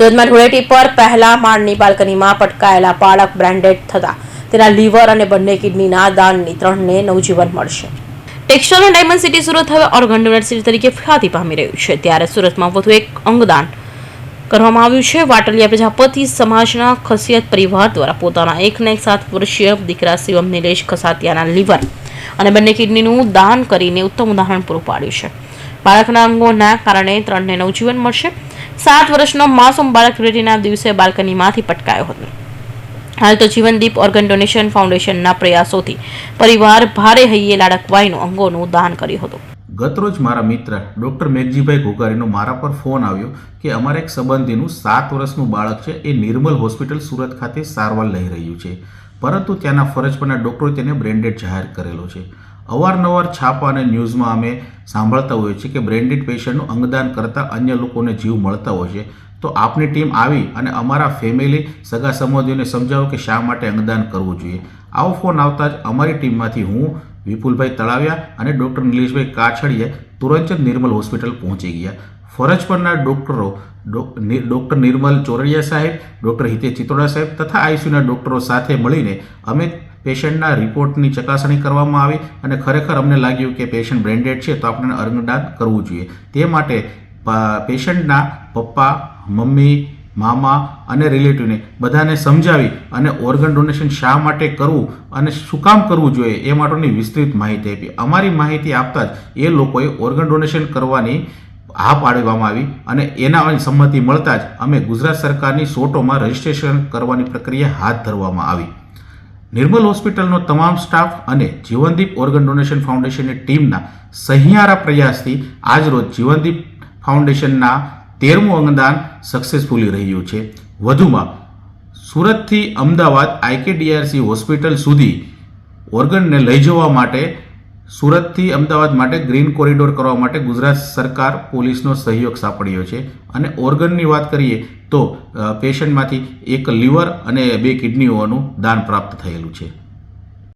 સુરતમાં ધૂળેટી પર પહેલા માળની બાલ્કનીમાં પટકાયેલા બાળક બ્રાન્ડેડ થતા. તેના લીવર અને બંને કિડનીના દાનની ત્રણને નવજીવન મળશે. ટેક્સટાઇલ અને ડાયમંડ સિટી સુરત હવે ઓર્ગન ડોનર સિટી તરીકે ખ્યાતિ પામી રહ્યું છે. ત્યારે સુરતમાં વધુ એક અંગદાન કરવામાં આવ્યું છે. વાટલિયા પ્રજાપતિ સમાજના ખસિયત પરિવાર દ્વારા પોતાના એકને એક સાત વર્ષીય દીકરા શિવમ નિલેશ ખસાતિયાના લીવર અને બંને કિડનીનું દાન કરીને ઉત્તમ ઉદાહરણ પૂરું પાડ્યું છે. બાળકના અંગોના કારણે ત્રણને નવજીવન મળશે. સાત વર્ષનો માસૂમ બાળક રેડીના દિવસે બાલ્કનીમાંથી પટકાયો હતો. હાલ તો જીવનદીપ ઓર્ગન ડોનેશન ફાઉન્ડેશનના પ્રયાસોથી પરિવાર ભારે હૈયે લાડકવાઈનું અંગોનું દાન કર્યું હતું. ગતરોજ મારા મિત્ર ડૉક્ટર મેઘજીભાઈ ઘોઘારીનો મારા પર ફોન આવ્યો કે અમારા એક સંબંધીનું સાત વર્ષનું બાળક છે એ નિર્મલ હોસ્પિટલ સુરત ખાતે સારવાર લઈ રહ્યું છે. પરંતુ ત્યાંના ફરજ પરના ડૉક્ટરો તેને બ્રેન્ડેડ જાહેર કરેલો છે. અવારનવાર છાપા અને ન્યૂઝમાં અમે સાંભળતા હોઈએ છીએ કે બ્રેન્ડેડ પેશન્ટનું અંગદાન કરતાં અન્ય લોકોને જીવ મળતા હોય છે. તો આપની ટીમ આવી અને અમારા ફેમિલી સગા સંબંધીઓને સમજાવો કે શા માટે અંગદાન કરવું જોઈએ. આવો ફોન આવતા જ અમારી ટીમમાંથી હું, વિપુલભાઈ તળાવ્યા અને ડૉક્ટર નિલેશભાઈ કાછડિયા તુરંત જ નિર્મલ હોસ્પિટલ પહોંચી ગયા. ફરજ પરના ડૉક્ટરો ડૉક્ટર નિર્મલ ચોરડિયા સાહેબ, ડૉક્ટર હિતેશ ચિત્રોડા સાહેબ તથા આઈસીયુના ડૉક્ટરો સાથે મળીને અમે પેશન્ટના રિપોર્ટની ચકાસણી કરવામાં આવી અને ખરેખર અમને લાગ્યું કે પેશન્ટ બ્રેન્ડેડ છે, તો આપણે અંગદાન કરવું જોઈએ. તે માટે પેશન્ટના પપ્પા, મમ્મી, મામા અને રિલેટિવને બધાને સમજાવી અને ઓર્ગન ડોનેશન શા માટે કરવું અને શું કામ કરવું જોઈએ એ માટેની વિસ્તૃત માહિતી આપી. અમારી માહિતી આપતા જ એ લોકોએ ઓર્ગન ડોનેશન કરવાની હા પાડવામાં આવી અને એના સંમતિ મળતા જ અમે ગુજરાત સરકારની સોટોમાં રજીસ્ટ્રેશન કરવાની પ્રક્રિયા હાથ ધરવામાં આવી. નિર્મલ હોસ્પિટલનો તમામ સ્ટાફ અને જીવનદીપ ઓર્ગન ડોનેશન ફાઉન્ડેશનની ટીમના સહિયારા પ્રયાસથી આજરોજ જીવનદીપ ફાઉન્ડેશનના તેરમું અંગદાન સક્સેસફુલી રહ્યું છે. વધુમાં, સુરતથી અમદાવાદ આઈકેડીઆરસી હોસ્પિટલ સુધી ઓર્ગનને લઈ જવા માટે સુરતથી અમદાવાદ માટે ગ્રીન કોરિડોર કરવા માટે ગુજરાત સરકાર પોલીસનો સહયોગ સાંપડ્યો છે. અને ઓર્ગનની વાત કરીએ તો પેશન્ટમાંથી એક લીવર અને બે કિડનીઓનું દાન પ્રાપ્ત થયેલું છે.